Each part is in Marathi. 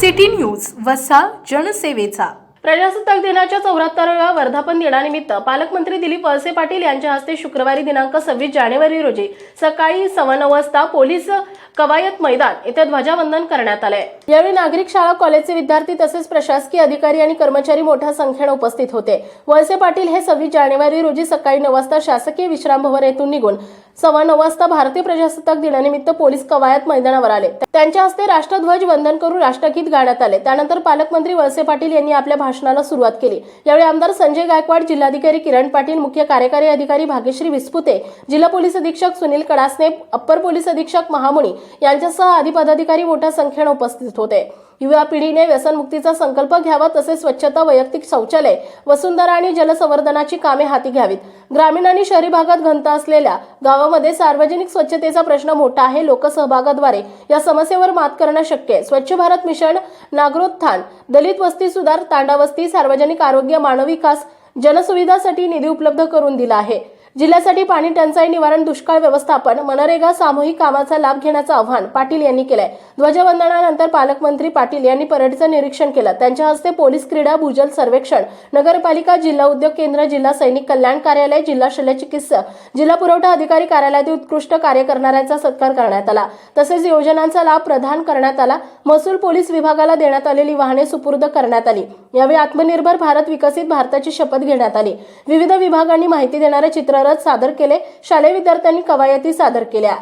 सिटी न्यूज वसा जनसेवेचा. प्रजासत्ताक दिनाच्या चौऱ्याहत्तराव्या वर्धापन दिनानिमित्त पालकमंत्री दिलीप वळसे पाटील यांच्या हस्ते शुक्रवारी दिनांक सव्वीस जानेवारी रोजी सकाळी सव्वा नऊ वाजता पोलीस कवायत मैदान येथे ध्वजावंदन करण्यात आले यावेळी नागरिक शाळा कॉलेजचे विद्यार्थी तसेच प्रशासकीय अधिकारी आणि कर्मचारी मोठ्या संख्येने उपस्थित होते. वळसे पाटील हे सव्वीस जानेवारी रोजी सकाळी नऊ वाजता शासकीय विश्राम भवन येथून निघून सव्वा नऊ वाजता भारतीय प्रजासत्ताक दिनानिमित्त पोलीस कवायत मैदानावर आले. त्यांच्या हस्ते राष्ट्रध्वज वंदन करून राष्ट्रगीत गाण्यात आले. त्यानंतर पालकमंत्री वळसे पाटील यांनी आपल्या भाषणाला सुरुवात केली. यावेळी आमदार संजय गायकवाड जिल्हाधिकारी किरण पाटील मुख्य कार्यकारी अधिकारी भाग्यश्री विस्पुते जिल्हा पोलीस अधीक्षक सुनील कडासने अप्पर पोलीस अधीक्षक महामुनी यांच्यासह आदी पदाधिकारी मोठ्या संख्येने उपस्थित होते. युवा पिढीने व्यसनमुक्तीचा संकल्प घ्यावा तसेच स्वच्छता वैयक्तिक शौचालय वसुंधरा आणि जलसंवर्धनाची कामे हाती घ्यावीत. ग्रामीण आणि शहरी भागात घनता असलेल्या गावामध्ये सार्वजनिक स्वच्छतेचा प्रश्न मोठा आहे. लोकसहभागाद्वारे या समस्येवर मात करणं शक्य आहे. स्वच्छ भारत मिशन नागरोत्थान दलित वस्ती सुधार तांडा वस्ती सार्वजनिक आरोग्य मानव विकास जनसुविधासाठी निधी उपलब्ध करून दिला आहे. जिल्ह्यासाठी पाणी टंचाई निवारण दुष्काळ व्यवस्थापन मनरेगा सामूहिक कामाचा लाभ घेण्याचं आव्हान पाटील यांनी केलंय. ध्वजवंदनानंतर पालकमंत्री पाटील यांनी परेडचं निरीक्षण केलं. त्यांच्या हस्ते पोलीस क्रीडा भूजल सर्वेक्षण नगरपालिका जिल्हा उद्योग केंद्र जिल्हा सैनिक कल्याण कार्यालय जिल्हा शल्यचिकित्सक जिल्हा पुरवठा अधिकारी कार्यालयातील उत्कृष्ट कार्य करणाऱ्यांचा सत्कार करण्यात आला. तसेच योजनांचा लाभ प्रदान करण्यात आला. महसूल पोलीस विभागाला देण्यात आलेली वाहने सुपूर्द करण्यात आली. यावेळी आत्मनिर्भर भारत विकसित भारताची शपथ घेण्यात आली. विविध विभागांनी माहिती देणारे चित्र चित्ररथ सादर केले. शालेय विद्यार्थ्यांनी कवायती सादर केल्या.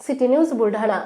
City news Buldhana.